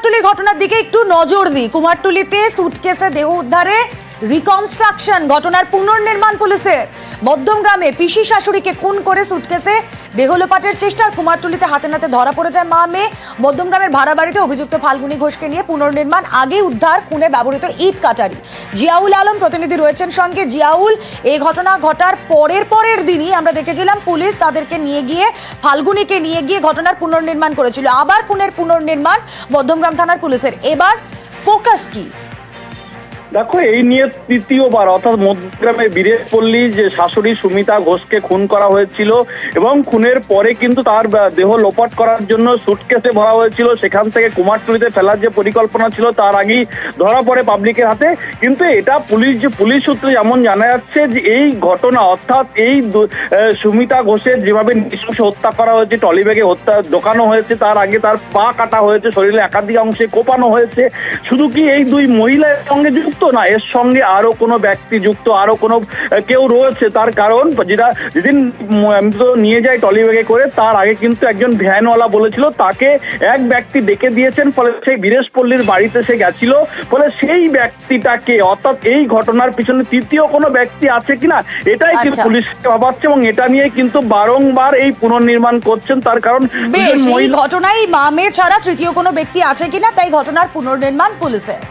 কুমারটুলির ঘটনার দিকে একটু নজর দিই। কুমারটুলিতে সুটকেসে দেহ উদ্ধারে রিকনস্ট্রাকশন ঘটনার পুনর্নির্মাণ পুলিশের। মধ্যম গ্রামে পিসি শাশুড়িকে খুন করে সুটকেসে দেহ লোপাটের চেষ্টা আর কুমারটুলিতে হাতে নাতে ধরা পড়ে যায় মা মেয়ে। মধ্যম গ্রামের ভাড়া বাড়িতে অভিযুক্ত ফাল্গুনি ঘোষকে নিয়ে পুনর্নির্মাণ, আগে উদ্ধার, খুনে ব্যবহৃত ইট কাটারি। জিয়াউল আলম প্রতিনিধি রয়েছেন সঙ্গে। জিয়াউল, এই ঘটনা ঘটার পরের পরের দিনই আমরা দেখেছিলাম পুলিশ তাদেরকে নিয়ে গিয়ে, ফাল্গুনিকে নিয়ে গিয়ে ঘটনার পুনর্নির্মাণ করেছিল। আবার খুনের পুনর্নির্মাণ মধ্যমগ্রাম থানার পুলিশের। এবার ফোকাস কি? দেখো, এই নিয়ে তৃতীয়বার, অর্থাৎ মধ্যগ্রামে বীরেশপল্লী যে শাশুড়ি সুমিতা ঘোষকে খুন করা হয়েছিল এবং খুনের পরে কিন্তু তার দেহ লোপাট করার জন্য সুটকেসে ভরা হয়েছিল। সেখান থেকে কুমারটুলিতে ফেলার যে পরিকল্পনা ছিল, তার আগেই ধরা পড়ে পাবলিকের হাতে। কিন্তু এটা পুলিশ যে পুলিশ সূত্রে যেমন জানা যাচ্ছে যে এই ঘটনা, অর্থাৎ এই সুমিতা ঘোষের যেভাবে নৃশংস হত্যা করা হয়েছে টলিব্যাগে হত্যা দোকানো হয়েছে, তার আগে তার পা কাটা হয়েছে, শরীরে একাধিক অংশে কোপানো হয়েছে। শুধু কি এই দুই মহিলার সঙ্গে যুক্ত না এর সঙ্গে আরও কোনো ব্যক্তি যুক্ত আরও কোনো কেউ রয়েছে তার কারণ যেটা যেদিন নিয়ে যাই টলিব্যাগে করে তার আগে কিন্তু একজন ভ্যানওয়ালা বলেছিল তাকে এক ব্যক্তি ডেকে দিয়েছেন ফলে সেই বীরেশপল্লীর বাড়িতে সে গেছিল ফলে সেই ব্যক্তিটাকে অর্থাৎ এই ঘটনার পিছনে তৃতীয় কোনো ব্যক্তি আছে কিনা এটাই কিন্তু আচ্ছা। পুলিশকে ভাবাচ্ছে এবং এটা নিয়ে কিন্তু বারংবার এই পুনর্নির্মাণ করছেন তার কারণ এই ঘটনায় মা মেয়ে ছাড়া তৃতীয় কোনো ব্যক্তি আছে কিনা তাই ঘটনার পুনর্নির্মাণ পুলিশের